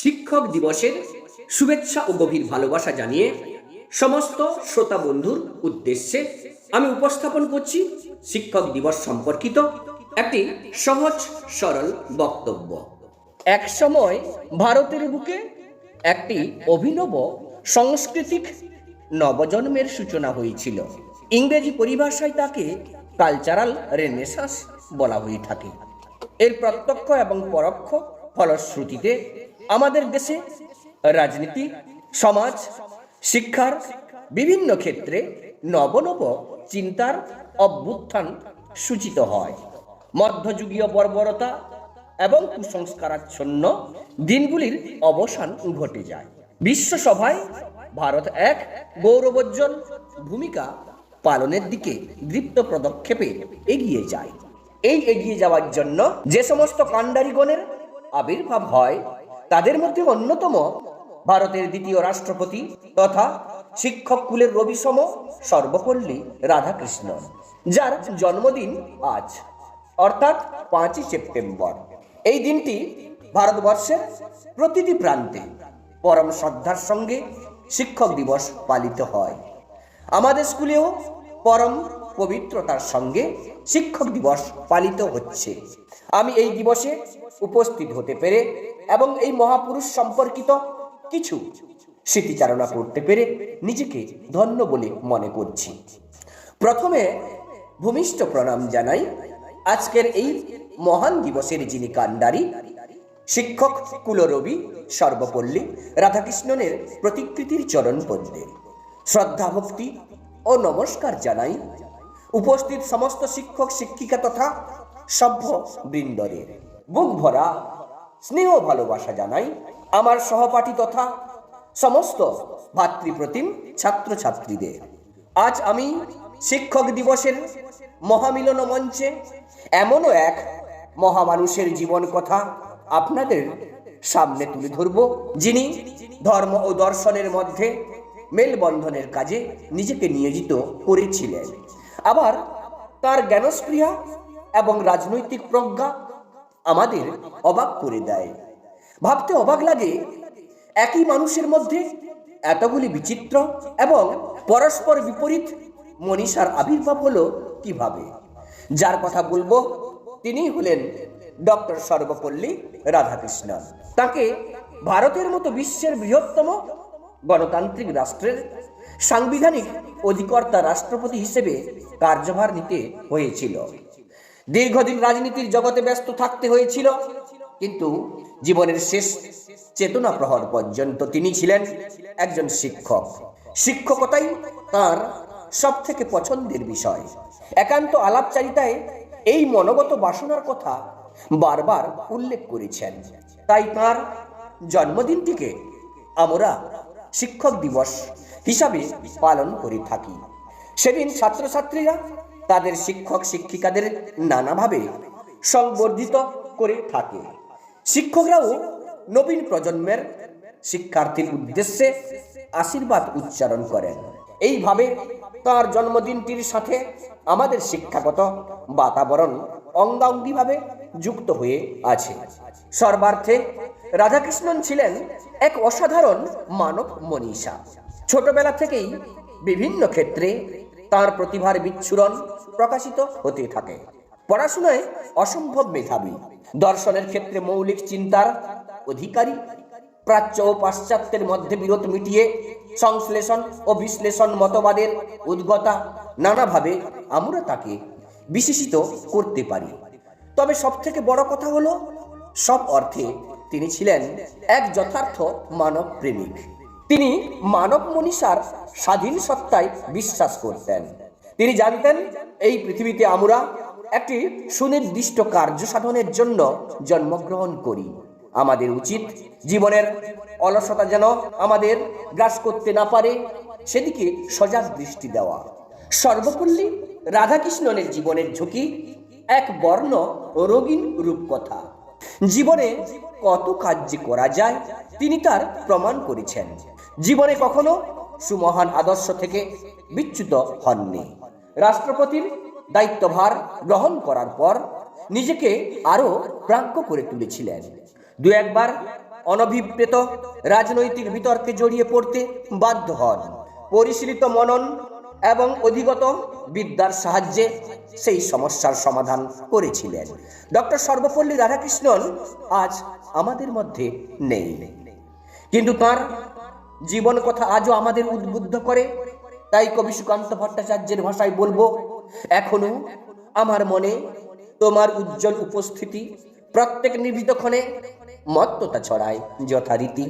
শিক্ষক দিবসের শুভেচ্ছা ও গভীর ভালোবাসা জানিয়ে সমস্ত শ্রোতা বন্ধুর উদ্দেশ্যে আমি উপস্থাপন করছি শিক্ষক দিবস সম্পর্কিত একটি সহজ, সরল বক্তব্য। এক সময় ভারতের বুকে একটি অভিনব সাংস্কৃতিক নবজন্মের সূচনা হয়েছিল। ইংরেজি পরিভাষায় তাকে কালচারাল রেনেসাস বলা হয়ে থাকে। এর প্রত্যক্ষ এবং পরোক্ষ ফলশ্রুতিতে আমাদের দেশে রাজনীতি, সমাজ, শিক্ষার বিভিন্ন ক্ষেত্রে নবনব চিন্তার অভ্যুত্থান সূচিত হয়। মধ্যযুগীয় বর্বরতা এবং কুসংস্কারাচ্ছন্ন দিনগুলির অবসান ঘটে যায়। বিশ্বসভায় ভারত এক গৌরবোজ্জ্বল ভূমিকা পালনের দিকে দৃপ্ত পদক্ষেপে এগিয়ে যায়। এই এগিয়ে যাওয়ার জন্য যে সমস্ত কাণ্ডারিগণের আবির্ভাব হয় তাদের মধ্যে অন্যতম ভারতের দ্বিতীয় রাষ্ট্রপতি তথা শিক্ষক কুলের রবিসম সর্বপল্লী রাধাকৃষ্ণ, যার জন্মদিন আজ, অর্থাৎ পাঁচই সেপ্টেম্বর। এই দিনটি ভারতবর্ষের প্রতিটি প্রান্তে পরম শ্রদ্ধার সঙ্গে শিক্ষক দিবস পালিত হয়। আমাদের স্কুলেও পরম পবিত্রতার সঙ্গে শিক্ষক দিবস পালিত হচ্ছে। আমি এই দিবসে উপস্থিত হতে পেরে এবং এই মহাপুরুষ সম্পর্কিত কিছু স্মৃতিচারণা করতে পেরে নিজেকে ধন্য বলে মনে করছি। প্রথমে ভূমিষ্ঠ প্রণাম জানাই আজকের এই মহান দিবসের যিনি কাণ্ডারি, শিক্ষক কুলরবি সর্বপল্লী রাধাকৃষ্ণনের প্রতিকৃতির চরণ পদ্মে। শ্রদ্ধা ভক্তি ও নমস্কার জানাই উপস্থিত সমস্ত শিক্ষক, শিক্ষিকা তথা সভ্য বৃন্দরের বুক ভরা স্নেহ ভালোবাসা জানাই আমার সহপাঠী তথা সমস্ত ভাতৃপ্রতিম ছাত্রছাত্রীদের। আজ আমি শিক্ষক দিবসের মহামিলন মঞ্চে এমনও এক মহামানুষের জীবন কথা আপনাদের সামনে তুলে ধরব, যিনি ধর্ম ও দর্শনের মধ্যে মেলবন্ধনের কাজে নিজেকে নিয়োজিত করেছিলেন। আবার তার জ্ঞানস্পৃহা এবং রাজনৈতিক প্রজ্ঞা আমাদের অবাক করে দেয়। ভাবতে অবাক লাগে, একই মানুষের মধ্যে এতগুলি বিচিত্র এবং পরস্পর বিপরীত মনীষার আবির্ভাব হলো কীভাবে? যার কথা বলব তিনি হলেন ডক্টর সর্বপল্লী রাধাকৃষ্ণন তাকে ভারতের মতো বিশ্বের বৃহত্তম গণতান্ত্রিক রাষ্ট্রের সাংবিধানিক অধিকর্তা রাষ্ট্রপতি হিসেবে কার্যভার নিতে হয়েছিল। দীর্ঘদিন রাজনীতির জগতে ব্যস্ত থাকতে হয়েছিল, কিন্তু জীবনের শেষ চেতনা প্রহর পর্যন্ত তিনি ছিলেন একজন শিক্ষক। শিক্ষকতাই তার সব থেকে পছন্দের বিষয়। একান্ত আলাপচারিতায় এই মনোগত বাসনার কথা বারবার উল্লেখ করেছেন। তাই তার জন্মদিনটিকে আমরা শিক্ষক দিবস হিসাবে পালন করে থাকি। সেদিন ছাত্রছাত্রীরা তাদের শিক্ষক শিক্ষিকাদের নানাভাবে সংবর্ধিত করে থাকে। শিক্ষকরাও নবীন প্রজন্মের শিক্ষার্থীর উদ্দেশ্যে আশীর্বাদ উচ্চারণ করেন। এইভাবে তার জন্মদিনটির সাথে আমাদের শিক্ষাগত বাতাবরণ অঙ্গাঙ্গিভাবে যুক্ত হয়ে আছে। সর্বার্থে রাধাকৃষ্ণন ছিলেন এক অসাধারণ মানব মনীষা। ছোটবেলা থেকেই বিভিন্ন ক্ষেত্রে তার প্রতিভার বিচ্ছুরণ প্রকাশিত হতে থাকে। পড়াশোনায় অসম্ভব মেধাবী। দর্শনের ক্ষেত্রে মৌলিক চিন্তার অধিকারী। প্রাচ্য ও পাশ্চাত্যের মধ্যে বিরোধ মিটিয়ে সংশ্লেষণ ও বিশ্লেষণ মতবাদের উদ্গতা নানাভাবে আমরা তাকে বিশেষিত করতে পারি। তবে সব থেকে বড় কথা হলো, সব অর্থে তিনি ছিলেন এক যথার্থ মানব প্রেমিক। তিনি মানব মনীষার স্বাধীন সত্তায় বিশ্বাস করতেন। তিনি জানতেন এই পৃথিবীতে আমরা একটি সুনির্দিষ্ট কার্য সাধনের জন্য জন্মগ্রহণ করি। আমাদের উচিত জীবনের অলসতা যেন আমাদের গ্রাস করতে না পারে, সেদিকে সজাগ দৃষ্টি দেওয়া। সর্বপল্লী রাধাকৃষ্ণনের জীবনের ঝুঁকি এক বর্ণ রোগীন রূপকথা। জীবনে কত কার্য করা যায়, তিনি তার প্রমাণ করেছেন। জীবনে কখনো সুমহান আদর্শ থেকে বিচ্যুত হননি। রাষ্ট্রপতির দায়িত্বভার গ্রহণ করার পর নিজেকে আরও প্রাজ্ঞ করে তুলেছিলেন। দু একবার অনভিপ্রেত রাজনৈতিক বিতর্কে জড়িয়ে পড়তে বাধ্য হন। পরিশীলিত মনন এবং অধিগত বিদ্যার সাহায্যে সেই সমস্যার সমাধান করেছিলেন। ডক্টর সর্বপল্লী রাধাকৃষ্ণন আজ আমাদের মধ্যে নেই। কিন্তু তার জীবন কথা আজও আমাদের উদ্বুদ্ধ করে তাই কবি সুকান্ত ভট্টাচার্যের ভাষায় বলব, এখনও আমার মনে তোমার উজ্জ্বল উপস্থিতি প্রত্যেক নিভৃতক্ষণে মত্ততা ছড়ায় যথারীতি।